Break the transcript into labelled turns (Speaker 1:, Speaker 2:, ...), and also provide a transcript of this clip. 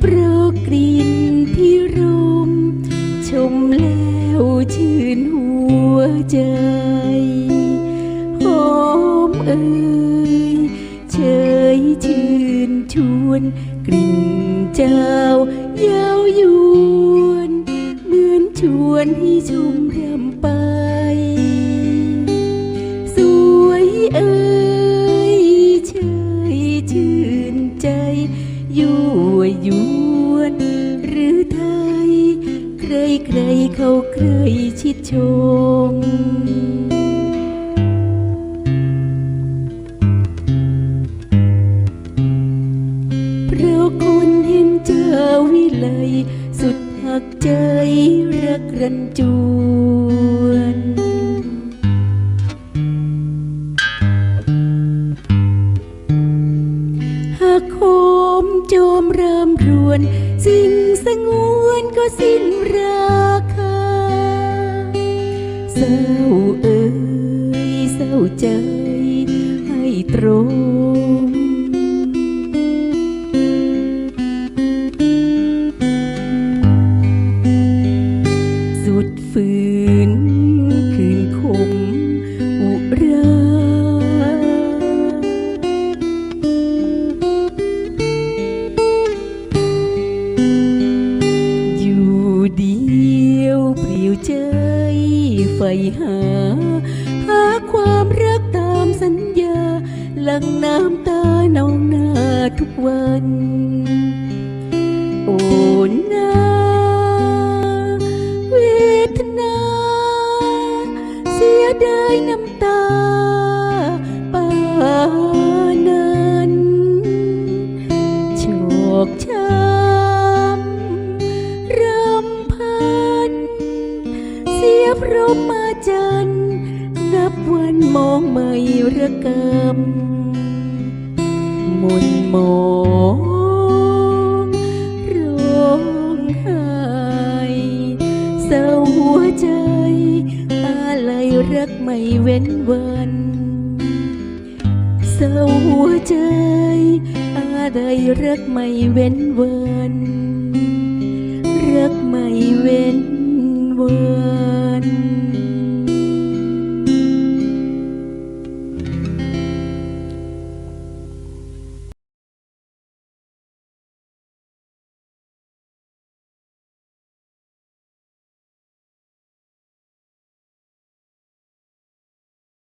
Speaker 1: เพราะกลิ่นพิรม ชมแล้วชื่นหัวใจหอมเอ่ยเชยชื่นชวนกลิ่นเจ้ายาวยวน เหมือนชวนให้ชมรำไป ใครใครเขาใครชิดชมเพราะคนเห็นเจ้าวิไลสุดหักใจรักรันจู รำรวน สิ่งสงวนก็สิ้นราคาเศร้าเอ่ยเศร้าใจให้ตรงสุดฝืน วใจใฝ่หา หาความรักตามสัญญา หลังน้ำตานองหน้าทุกวัน มองไม่ระกำมมุนมองร้องไห้เศร้าหัวใจอะไรรักไม่เว้นวันเศร้าหัวใจอะไรรักไม่เว้นวันรักไม่เว้น